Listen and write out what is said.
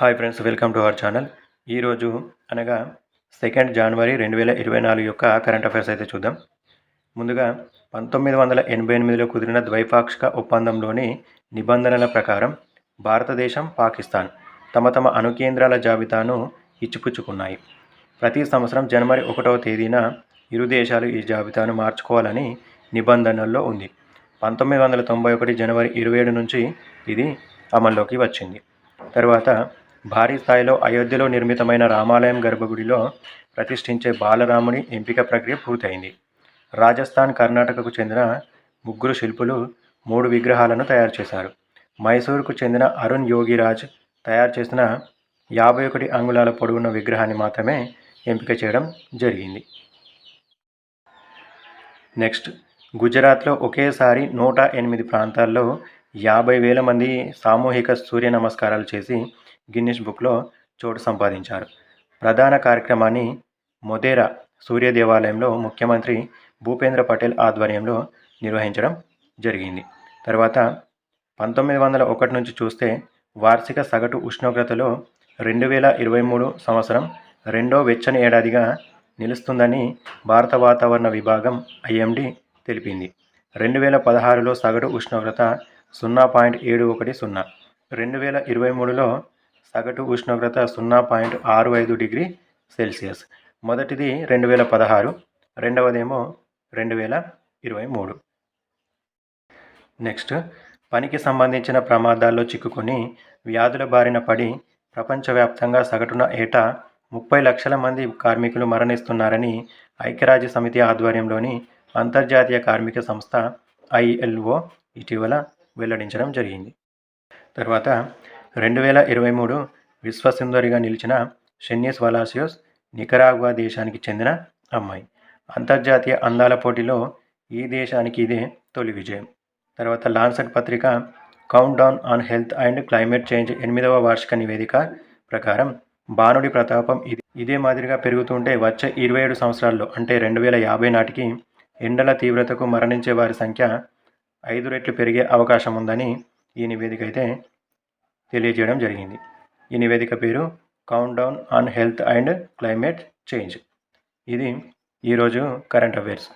Hi friends welcome to our channel. ఈరోజు అనగా second జనవరి రెండు వేల ఇరవై నాలుగు యొక్క కరెంట్ అఫైర్స్ అయితే చూద్దాం. ముందుగా పంతొమ్మిది వందల ఎనభై ఎనిమిదిలో కుదిరిన ద్వైపాక్షిక ఒప్పందంలోని నిబంధనల ప్రకారం భారతదేశం పాకిస్తాన్ తమ తమ అణుకేంద్రాల జాబితాను ఇచ్చిపుచ్చుకున్నాయి. ప్రతి సంవత్సరం జనవరి ఒకటవ తేదీన ఇరు దేశాలు ఈ జాబితాను మార్చుకోవాలని నిబంధనల్లో ఉంది. పంతొమ్మిది వందల తొంభై ఒకటి జనవరి ఇరవై ఏడు నుంచి ఇది అమల్లోకి వచ్చింది. తర్వాత భారీ స్థాయిలో అయోధ్యలో నిర్మితమైన రామాలయం గర్భగుడిలో ప్రతిష్ఠించే బాలరాముని ఎంపిక ప్రక్రియ పూర్తయింది. రాజస్థాన్ కర్ణాటకకు చెందిన ముగ్గురు శిల్పులు మూడు విగ్రహాలను తయారు చేశారు. మైసూరుకు చెందిన అరుణ్ యోగిరాజ్ తయారు చేసిన యాభై ఒకటి అంగుళాల పొడవున్న విగ్రహాన్ని మాత్రమే ఎంపిక చేయడం జరిగింది. నెక్స్ట్ గుజరాత్లో ఒకేసారి నూట ఎనిమిది ప్రాంతాల్లో యాభై వేల మంది సామూహిక సూర్య నమస్కారాలు చేసి గిన్నిస్ బుక్లో చోటు సంపాదించారు. ప్రధాన కార్యక్రమాన్ని మొదేరా సూర్య దేవాలయంలో ముఖ్యమంత్రి భూపేంద్ర పటేల్ ఆధ్వర్యంలో నిర్వహించడం జరిగింది. తర్వాత పంతొమ్మిది వందల ఒకటి నుంచి చూస్తే వార్షిక సగటు ఉష్ణోగ్రతలో రెండు వేల ఇరవై మూడు సంవత్సరం రెండో వెచ్చని ఏడాదిగా నిలుస్తుందని భారత వాతావరణ విభాగం ఐఎండి తెలిపింది. రెండు వేల పదహారులో సగటు ఉష్ణోగ్రత సున్నా పాయింట్ ఏడు ఒకటి సున్నా. రెండు వేల ఇరవై మూడులో సగటు ఉష్ణోగ్రత సున్నా పాయింట్ ఆరు ఐదు డిగ్రీ సెల్సియస్. మొదటిది రెండు వేల పదహారు రెండవదేమో రెండు వేల ఇరవై మూడు. నెక్స్ట్ పనికి సంబంధించిన ప్రమాదాల్లో చిక్కుకొని వ్యాధుల బారిన పడి ప్రపంచవ్యాప్తంగా సగటున ఏటా ముప్పై లక్షల మంది కార్మికులు మరణిస్తున్నారని ఐక్యరాజ్య సమితి ఆధ్వర్యంలోని అంతర్జాతీయ కార్మిక సంస్థ ఐఎల్ఓ ఇటీవల వెల్లడించడం జరిగింది. తర్వాత రెండు వేల ఇరవై మూడు విశ్వసుందరిగా నిలిచిన షెన్నిస్ వలాసియోస్ నికరాగ్వా దేశానికి చెందిన అమ్మాయి. అంతర్జాతీయ అందాల పోటీలో ఈ దేశానికి ఇదే తొలి విజయం. తర్వాత లాన్సెట్ పత్రిక countdown on health and climate change ఎనిమిదవ వార్షిక నివేదిక ప్రకారం బాణుడి ప్రతాపం ఇది ఇదే మాదిరిగా పెరుగుతుంటే వచ్చే ఇరవై ఏడు సంవత్సరాల్లో అంటే రెండు వేల యాభై నాటికి ఎండల తీవ్రతకు మరణించే వారి సంఖ్య ఐదు రెట్లు పెరిగే అవకాశం ఉందని ఈ నివేదిక అయితే తెలియజేయడం జరిగింది. ఈ నివేదిక పేరు countdown on health and climate change ఇది ఈరోజు కరెంట్ అఫైర్స్